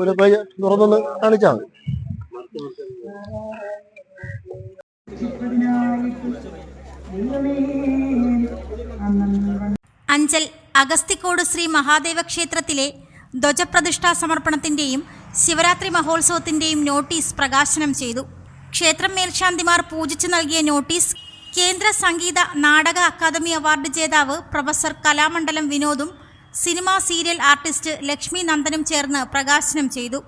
ഒരു പേജ് തുറന്നൊന്ന് കാണിച്ചാൽ മതി. അഞ്ചൽ അഗസ്തിക്കോട് ശ്രീ മഹാദേവ ക്ഷേത്രത്തിലെ ധ്വജപ്രതിഷ്ഠാ സമർപ്പണത്തിന്റെയും ശിവരാത്രി മഹോത്സവത്തിന്റെയും നോട്ടീസ് പ്രകാശനം ചെയ്തു. ക്ഷേത്രം മേൽശാന്തിമാർ പൂജിച്ചു നൽകിയ നോട്ടീസ് കേന്ദ്ര സംഗീത നാടക അക്കാദമി അവാർഡ് ജേതാവ് പ്രൊഫസർ കലാമണ്ഡലം വിനോദും സിനിമാ സീരിയൽ ആർട്ടിസ്റ്റ് ലക്ഷ്മി നന്ദനും ചേർന്ന് പ്രകാശനം ചെയ്തു.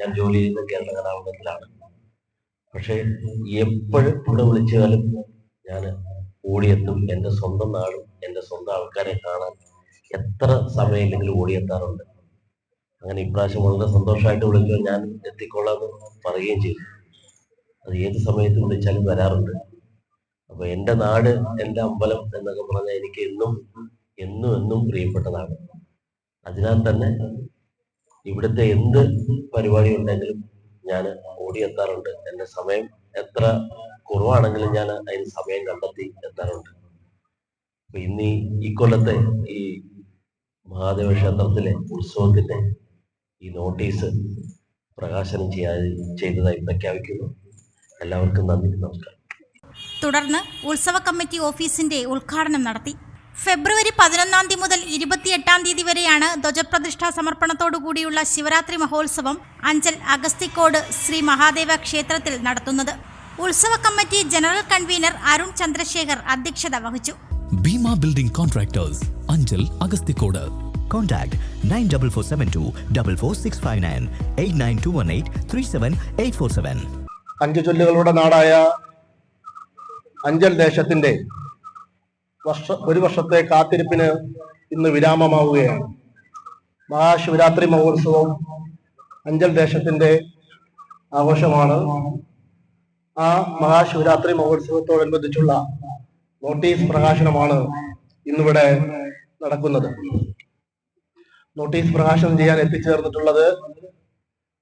ഞാൻ ജോലി ചെയ്യുന്ന കേരള കലാമണ്ഡലത്തിലാണ്. പക്ഷേ എപ്പോഴും ഇവിടെ വിളിച്ചാലും ഞാൻ ഓടിയെത്തും. എന്റെ സ്വന്തം നാടും എന്റെ സ്വന്തം ആൾക്കാരെ കാണാൻ എത്ര സമയമില്ലെങ്കിലും ഓടിയെത്താറുണ്ട്. അങ്ങനെ ഇപ്രാവശ്യം വളരെ സന്തോഷമായിട്ട് വിളിക്കുമ്പോൾ ഞാൻ എത്തിക്കൊള്ളാം എന്ന് പറയുകയും ചെയ്തു. അത് ഏത് സമയത്ത് വിളിച്ചാലും വരാറുണ്ട്. അപ്പൊ എന്റെ നാട് എന്റെ അമ്പലം എന്നൊക്കെ പറഞ്ഞാൽ എനിക്ക് എന്നും എന്നും എന്നും പ്രിയപ്പെട്ടതാണ്. അതിനാൽ തന്നെ ഇവിടുത്തെ എന്ത് പരിപാടി ഉണ്ടെങ്കിലും ഞാൻ ഓടിയെത്താറുണ്ട് എന്റെ സമയം എത്ര കുറവാണെങ്കിലും ഞാൻ അതിന് സമയം കണ്ടെത്തി എത്താറുണ്ട്. ഇന്ന് ഈ കൊല്ലത്തെ ഈ മഹാദേവ ക്ഷേത്രത്തിലെ ഉത്സവത്തിന്റെ ഈ നോട്ടീസ് പ്രകാശനം ചെയ്യാ ചെയ്തതായി പ്രഖ്യാപിക്കുന്നു. എല്ലാവർക്കും നന്ദി നമസ്കാരം. തുടർന്ന് ഉത്സവ കമ്മിറ്റി ഓഫീസിന്റെ ഉദ്ഘാടനം നടത്തി ഫെബ്രുവരി പതിനൊന്നാം തീയതി മുതൽ ഇരുപത്തിയെട്ടാം തീയതി വരെയാണ് ധ്വജപ്രതിഷ്ഠാ സമർപ്പണത്തോടുകൂടിയുള്ള ശിവരാത്രി മഹോത്സവം അഞ്ചൽ അഗസ്തിക്കോട് ശ്രീ മഹാദേവ ക്ഷേത്രത്തിൽ നടത്തുന്നത്. ഉത്സവ committee general convener Arun Chandrasekhar അധ്യക്ഷത വഹിച്ചു. Bheema building contractors Anchal Agasthikode. Contact 94472 44659 89218 37847. അഞ്ചു ചൊല്ലുകളുടെ നാടായ അഞ്ചൽ ദേശത്തിന്റെ വർഷ ഒരു വർഷത്തെ കാത്തിരിപ്പിന് ഇന്ന് വിരാമമാവുകയാണ്. മഹാശിവരാത്രി മഹോത്സവം അഞ്ചൽ ദേശത്തിന്റെ ആഘോഷമാണ്. ആ മഹാശിവരാത്രി മഹോത്സവത്തോടനുബന്ധിച്ചുള്ള നോട്ടീസ് പ്രകാശനമാണ് ഇന്നിവിടെ നടക്കുന്നത്. നോട്ടീസ് പ്രകാശനം ചെയ്യാൻ എത്തിച്ചേർന്നിട്ടുള്ളത്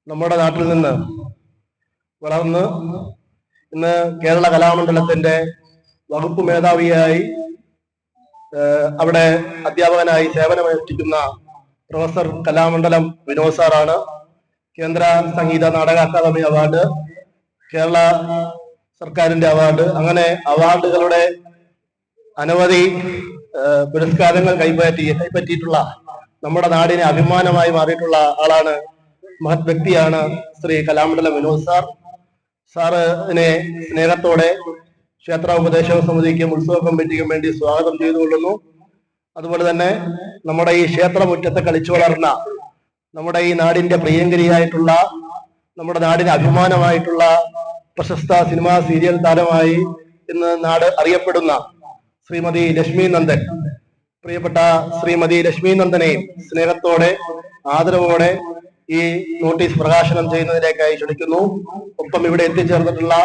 നമ്മുടെ നാട്ടിൽ നിന്ന് വളർന്ന് ഇന്ന് കേരള കലാമണ്ഡലത്തിന്റെ വകുപ്പ് മേധാവിയായി അവിടെ അധ്യാപകനായി സേവനമനുഷ്ഠിക്കുന്ന പ്രൊഫസർ കലാമണ്ഡലം വിനോദ് സാറാണ്. കേന്ദ്ര സംഗീത നാടക അക്കാദമി അവാർഡ് കേരള സർക്കാരിന്റെ അവാർഡ്. അങ്ങനെ അവാർഡുകളുടെ അനവധി പുരസ്കാരങ്ങൾ കൈപ്പറ്റി കൈപ്പറ്റിയിട്ടുള്ള നമ്മുടെ നാടിനെ അഭിമാനമായി മാറിയിട്ടുള്ള ആളാണ് മഹത് വ്യക്തിയാണ് ശ്രീ കലാമണ്ഡലം വിനോദ് സാർ. സാറിനെ സ്നേഹത്തോടെ ക്ഷേത്ര ഉപദേശക സമിതിക്കും ഉത്സവ കമ്മിറ്റിക്കും വേണ്ടി സ്വാഗതം ചെയ്തുകൊള്ളുന്നു അതുപോലെ തന്നെ നമ്മുടെ ഈ ക്ഷേത്രമുറ്റത്ത് കളിച്ചു വളർന്ന നമ്മുടെ ഈ നാടിന്റെ പ്രിയങ്കരിയായിട്ടുള്ള നമ്മുടെ നാടിന് അഭിമാനമായിട്ടുള്ള പ്രശസ്ത സിനിമാ സീരിയൽ താരമായി ഇന്ന് നാട് അറിയപ്പെടുന്ന ശ്രീമതി ലക്ഷ്മി നന്ദൻ. പ്രിയപ്പെട്ട ശ്രീമതി ലക്ഷ്മി നന്ദനെയും സ്നേഹത്തോടെ ആദരവോടെ ഈ നോട്ടീസ് പ്രകാശനം ചെയ്യുന്നതിലേക്കായി ക്ഷണിക്കുന്നു. ഒപ്പം ഇവിടെ എത്തിച്ചേർന്നിട്ടുള്ള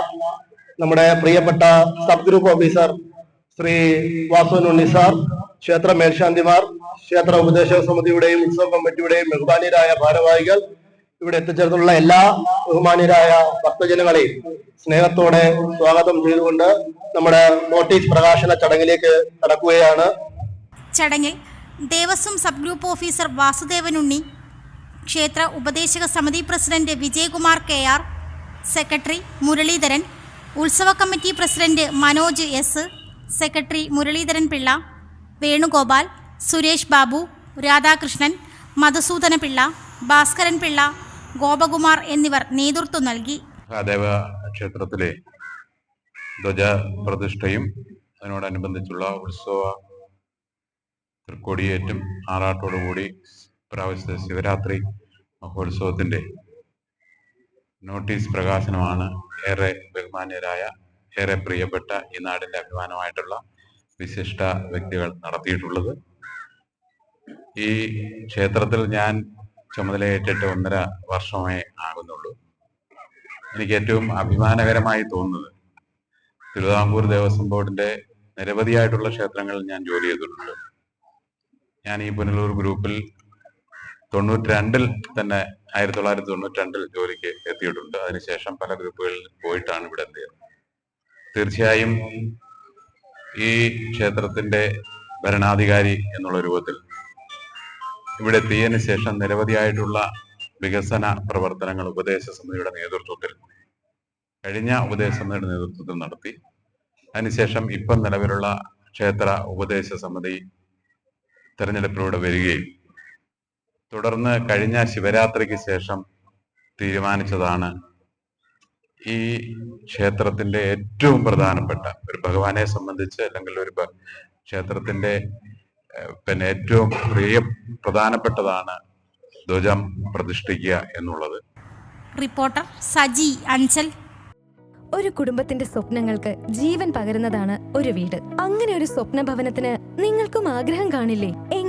നമ്മുടെ പ്രിയപ്പെട്ട sub group officer Shri Vasu Unni sir ക്ഷേത്ര മേൽശാന്തിമാർ ക്ഷേത്ര ഉപദേശക സമിതിയുടെയും ഉത്സവ കമ്മിറ്റിയുടെയും ബഹുമാനീയരായ ഭാരവാഹികൾ ഇവിടെ എത്തിച്ചേർന്നുള്ള എല്ലാ ബഹുമാന്യരായ ഭക്തജനങ്ങളെയും സ്നേഹത്തോടെ സ്വാഗതം ചെയ്തുകൊണ്ട് നമ്മുടെ നോട്ടീസ് പ്രകാശന ചടങ്ങിലേക്ക് കടക്കുകയാണ്. ചടങ്ങിൽ Devaswom sub group officer Vasudevan Unni ക്ഷേത്ര ഉപദേശക സമിതി president Vijayakumar K R secretary Muraleedharan ഉത്സവ committee president Manoj S secretary Muraleedharan Pillai Venugopal Suresh Babu Radhakrishnan Madhusoodana Pillai Bhaskaran Pillai Gopakumar എന്നിവർ നേതൃത്വം നൽകി. ക്ഷേത്രത്തിലെ ധ്വജ പ്രതിഷ്ഠയും അതിനോടനുബന്ധിച്ചുള്ള ഉത്സവ തൃക്കൊടിയേറ്റും ആറാട്ടോടുകൂടി പ്രാവശ്യത്തെ ശിവരാത്രി മഹോത്സവത്തിന്റെ നോട്ടീസ് പ്രകാശനമാണ് ഏറെ ബഹുമാന്യരായ ഏറെ പ്രിയപ്പെട്ട ഈ നാടിന്റെ അഭിമാനമായിട്ടുള്ള വിശിഷ്ട വ്യക്തികൾ നടത്തിയിട്ടുള്ളത്. ഈ ക്ഷേത്രത്തിൽ ഞാൻ ചുമതലയേറ്റിട്ട് ഒന്നര വർഷമേ ആകുന്നുള്ളൂ. എനിക്ക് ഏറ്റവും അഭിമാനകരമായി തോന്നുന്നത് തിരുവിതാംകൂർ ദേവസ്വം ബോർഡിന്റെ നിരവധിയായിട്ടുള്ള ക്ഷേത്രങ്ങളിൽ ഞാൻ ജോലി ചെയ്തിട്ടുണ്ട്. ഞാൻ ഈ പുനലൂർ ഗ്രൂപ്പിൽ തൊണ്ണൂറ്റി രണ്ടിൽ തന്നെ ആയിരത്തി തൊള്ളായിരത്തി തൊണ്ണൂറ്റി രണ്ടിൽ ജോലിക്ക് എത്തിയിട്ടുണ്ട്. അതിനുശേഷം പല ഗ്രൂപ്പുകളിൽ പോയിട്ടാണ് ഇവിടെ എത്തിയത്. തീർച്ചയായും ഈ ക്ഷേത്രത്തിന്റെ ഭരണാധികാരി എന്നുള്ള രൂപത്തിൽ ഇവിടെ എത്തിയതിനു ശേഷം നിരവധിയായിട്ടുള്ള വികസന പ്രവർത്തനങ്ങൾ ഉപദേശ സമിതിയുടെ നേതൃത്വത്തിൽ കഴിഞ്ഞ ഉപദേശ സമിതിയുടെ നേതൃത്വത്തിൽ നടത്തി. അതിനുശേഷം ഇപ്പം നിലവിലുള്ള ക്ഷേത്ര ഉപദേശ സമിതി തെരഞ്ഞെടുപ്പിലൂടെ വരികയും തുടർന്ന് കഴിഞ്ഞ ശിവരാത്രിക്ക് ശേഷം തീരുമാനിച്ചതാണ് ഈ ക്ഷേത്രത്തിന്റെ ഏറ്റവും പ്രധാനപ്പെട്ട ഒരു ഭഗവാനെ സംബന്ധിച്ച് അല്ലെങ്കിൽ ഒരു ക്ഷേത്രത്തിന്റെ പിന്നെ ഏറ്റവും പ്രിയ പ്രധാനപ്പെട്ടതാണ് ധ്വജം പ്രതിഷ്ഠിക്കുക എന്നുള്ളത്. റിപ്പോർട്ടർ സജി അഞ്ചൽ. ഒരു കുടുംബത്തിന്റെ സ്വപ്നങ്ങൾക്ക് ജീവൻ പകരുന്നതാണ് ഒരു വീട്. അങ്ങനെ ഒരു സ്വപ്ന ഭവനത്തിന് നിങ്ങൾക്കും ആഗ്രഹം കാണില്ലേ?